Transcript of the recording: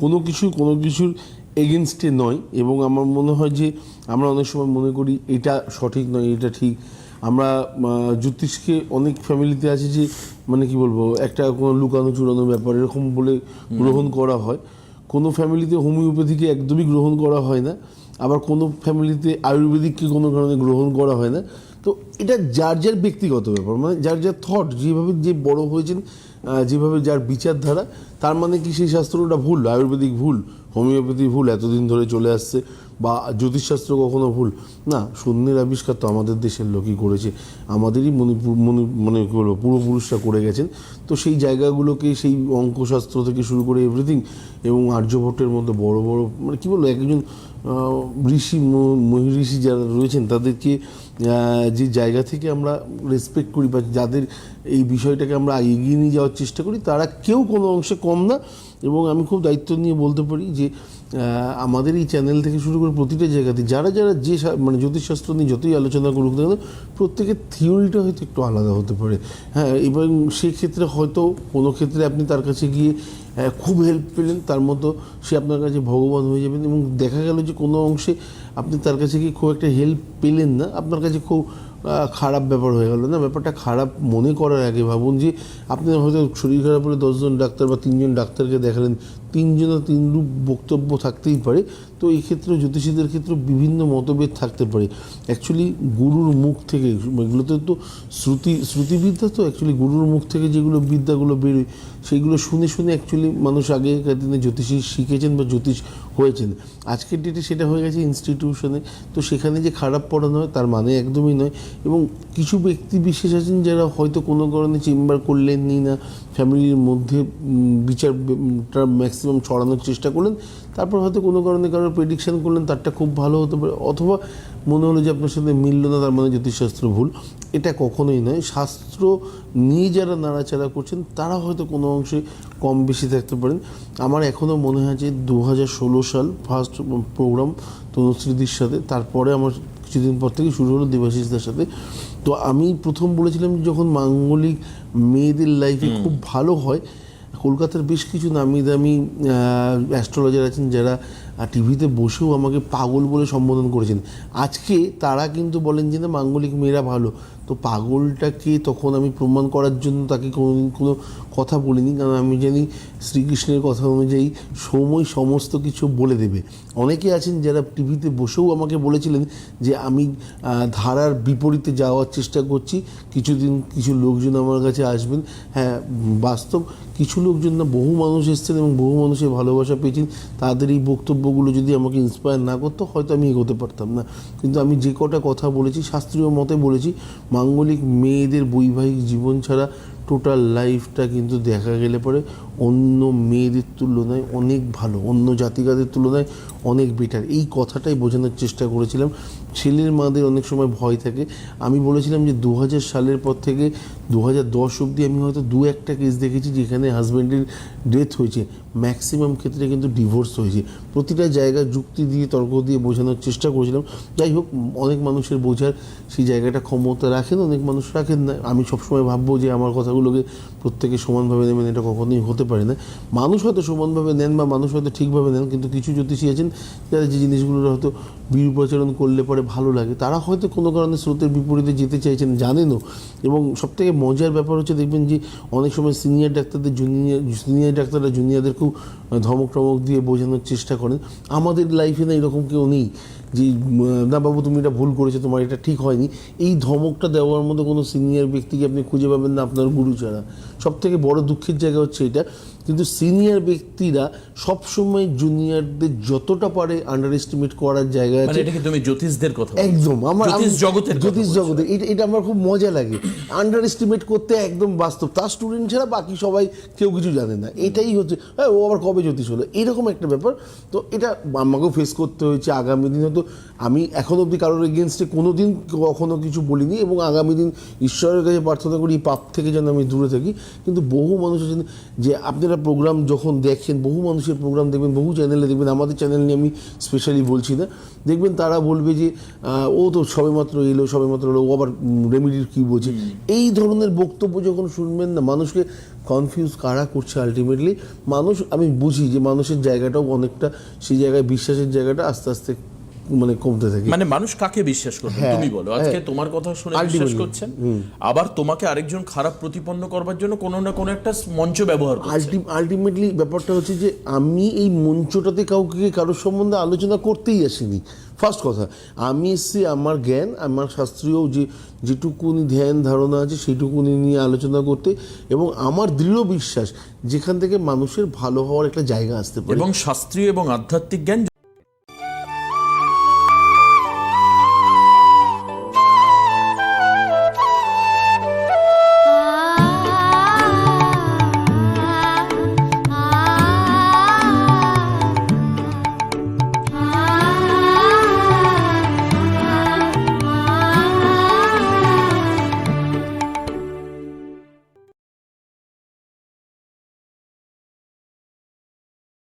কোনো কিছু কোনো কিছুর এগেনস্টে নয় এবং আমার মনে হয় যে আমরা অনেক সময় মনে করি এটা সঠিক নয় এটা ঠিক। আমরা জ্যোতিষকে অনেক ফ্যামিলিতে আছে যে মানে কি বলব একটা কোনো লুকানো চুরানো ব্যাপার এরকম বলে গ্রহণ করা হয়। কোনো ফ্যামিলিতে হোমিওপ্যাথিকে একদমই গ্রহণ করা হয় না। আবার কোনো ফ্যামিলিতে আয়ুর্বেদিককে কোনো কারণে গ্রহণ করা হয় না। তো এটা যার যার ব্যক্তিগত ব্যাপার মানে যার যার থট যেভাবে যে বড় হয়েছেন যেভাবে যার বিচারধারা, তার মানে কি সেই শাস্ত্রটা ভুল? আয়ুর্বেদিক ভুল, হোমিওপ্যাথি ভুল, এতদিন ধরে চলে আসছে, বা জ্যোতিষশাস্ত্র কখনো ভুল? না শূন্যের আবিষ্কার তো আমাদের দেশের লোকই করেছে। আমাদেরই মণিপুর মণি মানে কী বলব পূর্বপুরুষরা করে গেছেন। তো সেই জায়গাগুলোকে, সেই অঙ্কশাস্ত্র থেকে শুরু করে এভরিথিং এবং আর্যভট্টের মধ্যে বড় বড় মানে কী বলব, একজন ঋষি, ম- মহিষী যারা রয়েছেন, তাদেরকে যে জায়গা থেকে আমরা রেসপেক্ট করি বা যাদের এই বিষয়টাকে আমরা এগিয়ে নিয়ে যাওয়ার চেষ্টা করি, তারা কেউ কোনো অংশে কম না। এবং আমি খুব দায়িত্ব নিয়ে বলতে পারি যে আমাদের এই চ্যানেল থেকে শুরু করে প্রতিটা জায়গাতে যারা যারা যে মানে জ্যোতিষশাস্ত্র নিয়ে যতই আলোচনা করুক না কেন, প্রত্যেকের থিওরিটা হয়তো একটু আলাদা হতে পারে। হ্যাঁ এবং সেক্ষেত্রে হয়তো কোনো ক্ষেত্রে আপনি তার কাছে গিয়ে খুব হেল্প পেলেন, তার মতো সে আপনার কাছে ভগবান হয়ে যাবেন এবং দেখা গেল যে কোনো অংশে আপনি তার কাছে গিয়ে খুব একটা হেল্প পেলেন না, আপনার কাছে খুব খারাপ ব্যাপার হয়ে গেল। না, ব্যাপারটা খারাপ মনে করার আগে ভাবুন যে, আপনি হয়তো শরীর খারাপ হলে দশজন ডাক্তার বা তিনজন ডাক্তারকে দেখালেন তিনজনের তিন রূপ বক্তব্য থাকতেই পারে। তো এই ক্ষেত্রে জ্যোতিষীদের ক্ষেত্রে বিভিন্ন মতভেদ থাকতে পারে। অ্যাকচুয়ালি গুরুর মুখ থেকে, এগুলোতে তো শ্রুতি, শ্রুতিবিদ্যা তো অ্যাকচুয়ালি গুরুর মুখ থেকে যেগুলো বিদ্যাগুলো বেরোয়, সেইগুলো শুনে শুনে অ্যাকচুয়ালি মানুষ আগেকার দিনে জ্যোতিষী শিখেছেন বা জ্যোতিষ হয়েছেন আজকের ডেটে সেটা হয়ে গেছে ইনস্টিটিউশনে তো সেখানে যে খারাপ পড়ানো হয়, তার মানে একদমই নয়। এবং কিছু ব্যক্তি বিশেষ আছেন যারা হয়তো কোনো কারণে চেম্বার করলেননি না। ফ্যামিলির মধ্যে বিচারটা ম্যাক্সিমাম ছড়ানোর চেষ্টা করলেন। তারপর হয়তো কোনো কারণে কারোর প্রেডিকশান করলেন, তারটা খুব ভালো হতে পারে। অথবা মনে হলো যে আপনার সাথে মিলল না, তার মানে জ্যোতিষশাস্ত্র ভুল। এটা কখনোই নয়। শাস্ত্র নিয়ে যারা নাড়াচাড়া করছেন, তারা হয়তো কোনো অংশে কম বেশি থাকতে পারেন। আমার এখনও মনে হয় যে দু হাজার ষোলো সাল ফার্স্ট প্রোগ্রাম তনুশ্রীদির সাথে, তারপরে আমার কিছুদিন পর থেকে শুরু হলো দেবাশিসদের সাথে। তো আমি প্রথম বলেছিলাম যখন মাঙ্গলিক মেয়েদের লাইফে খুব ভালো হয় কলকাতার বেশ কিছু নামি দামি অ্যাস্ট্রোলজার আছেন যারা টিভিতে বসেও আমাকে পাগল বলে সম্বোধন করেছেন। আজকে তারা কিন্তু বলেন যে না, মাঙ্গলিক মেয়েরা ভালো। তো পাগলটাকে তখন আমি প্রমাণ করার জন্য তাকে কোনো কোনো কথা বলিনি, কারণ আমি জানি শ্রীকৃষ্ণের কথা অনুযায়ী সময় সমস্ত কিছু বলে দেবে। অনেকে আছেন যারা টিভিতে বসেও আমাকে বলেছিলেন যে আমি ধারার বিপরীতে যাওয়ার চেষ্টা করছি। কিছুদিন কিছু লোকজন আমার কাছে আসবেন। হ্যাঁ বাস্তব কিছু লোকজন না, বহু মানুষ এসেছেন এবং বহু মানুষের ভালোবাসা পেয়েছেন, তাদের এই বক্তব্যগুলো যদি আমাকে ইন্সপায়ার না করতো, হয়তো আমি এগোতে পারতাম না। কিন্তু আমি যে কটা কথা বলেছি, শাস্ত্রীয় মতে বলেছি, মাঙ্গলিক মেয়েদের বৈবাহিক জীবন ছাড়া টোটাল লাইফটা কিন্তু দেখা গেলে পরে অন্য মেয়েদের তুলনায় অনেক ভালো, অন্য জাতিকাদের তুলনায় অনেক বেটার এই কথাটাই বোঝানোর চেষ্টা করেছিলাম। ছেলের মাদের অনেক সময় ভয় থাকে। আমি বলেছিলাম যে দু হাজার সালের পর থেকে দু হাজার দশ অবধি আমি হয়তো দু একটা কেস দেখেছি যেখানে হাজব্যান্ডের ডেথ হয়েছে। ম্যাক্সিমাম ক্ষেত্রে কিন্তু ডিভোর্স হয়েছে। প্রতিটা জায়গায় যুক্তি দিয়ে, তর্ক দিয়ে বোঝানোর চেষ্টা করেছিলাম। যাই হোক, অনেক মানুষের বোঝার সেই জায়গাটা ক্ষমতা রাখেন, অনেক মানুষ রাখেন না। আমি সবসময় ভাববো যে আমার কথাগুলোকে প্রত্যেকে সমানভাবে নেবেন, এটা কখনোই হতে পারে না। মানুষ হয়তো সমানভাবে নেন বা মানুষ হয়তো ঠিকভাবে নেন, কিন্তু কিছু জ্যোতিষী আছেন, যারা যে জিনিসগুলোর হয়তো বিরূপাচরণ করলে পরে ভালো লাগে, তারা হয়তো কোনো কারণে স্রোতের বিপরীতে যেতে চাইছেন, জানেনও। এবং সবথেকে মজার ব্যাপার হচ্ছে, দেখবেন যে অনেক সময় সিনিয়র ডাক্তারদের জুনিয়র, সিনিয়র ডাক্তাররা জুনিয়রদেরকেও ধমক টমক দিয়ে বোঝানোর চেষ্টা করেন। আমাদের লাইফে না এরকম কেউ নেই। যে না বাবু, তুমি এটা ভুল করেছ, তোমার এটা ঠিক হয়নি। এই ধমকটা দেওয়ার মতো কোনো সিনিয়র ব্যক্তিকে আপনি খুঁজে পাবেন না, আপনার গুরু ছাড়া সব থেকে বড় দুঃখের জায়গা হচ্ছে এটা। কিন্তু সিনিয়র ব্যক্তিরা সবসময় জুনিয়রদের যতটা পারে আন্ডার এস্টিমেট করার জায়গা মানে আছে। এটা তুমি জ্যোতিষদের কথা একদম আমার জ্যোতিষ জগতের জ্যোতিষ জগতে এটা এটা আমার খুব মজা লাগে। আন্ডার এস্টিমেট করতে একদম বাস্তব। তার স্টুডেন্ট ছাড়া বাকি সবাই কেউ কিছু জানে না। এটাই হচ্ছে হ্যাঁ ও আবার কবে জ্যোতিষ হলো? এরকম একটা ব্যাপার। তো এটা আমাকেও ফেস করতে হয়েছে আগামী দিনে। তো আমি এখন অবধি কারোর এগেনস্টে কোনো দিন কখনো কিছু বলিনি এবং আগামী দিন ঈশ্বরের কাছে প্রার্থনা করি এই পাপ থেকে যেন আমি দূরে থাকি। কিন্তু বহু মানুষ আছেন যে আপনারা প্রোগ্রাম যখন দেখেন বহু মানুষের প্রোগ্রাম দেখবেন বহু চ্যানেলে দেখবেন আমাদের চ্যানেল নিয়ে আমি স্পেশালি বলছি না। দেখবেন তারা বলবে যে ও তো সবেমাত্র এলো সবেমাত্র এলো ও আবার রেমিডির কী বলছে? এই ধরনের বক্তব্য যখন শুনবেন না মানুষকে কনফিউজ কারা করছে আলটিমেটলি মানুষ আমি বুঝি যে মানুষের জায়গাটাও অনেকটা সেই জায়গায় বিশ্বাসের জায়গাটা আস্তে আস্তে মানে কমতে থাকে। মানে মানুষ কাকে বিশ্বাস করবে? হ্যাঁ, তুমি বলো। আজকে হ্যাঁ। তোমার কথা শুনে বিশ্বাস করছেন? আবার তোমাকে আরেকজন খারাপ প্রতিপন্ন করবার জন্য কোনো না কোনো একটা মঞ্চ ব্যবহার করছে। আলটিমেটলি ব্যাপারটা হচ্ছে যে আমি এই মঞ্চটাতে কাউকে কারোর সম্বন্ধে আলোচনা করতেই আসিনি। ফার্স্ট কথা আমি এসেছি আমার জ্ঞান আমার শাস্ত্রীয় যে যেটুকুনি ধ্যান ধারণা আছে সেইটুকুনি নিয়ে আলোচনা করতে এবং আমার দৃঢ় বিশ্বাস যেখান থেকে মানুষের ভালো হওয়ার একটা জায়গা আসতে পারে। এবং শাস্ত্রীয় এবং আধ্যাত্মিক জ্ঞান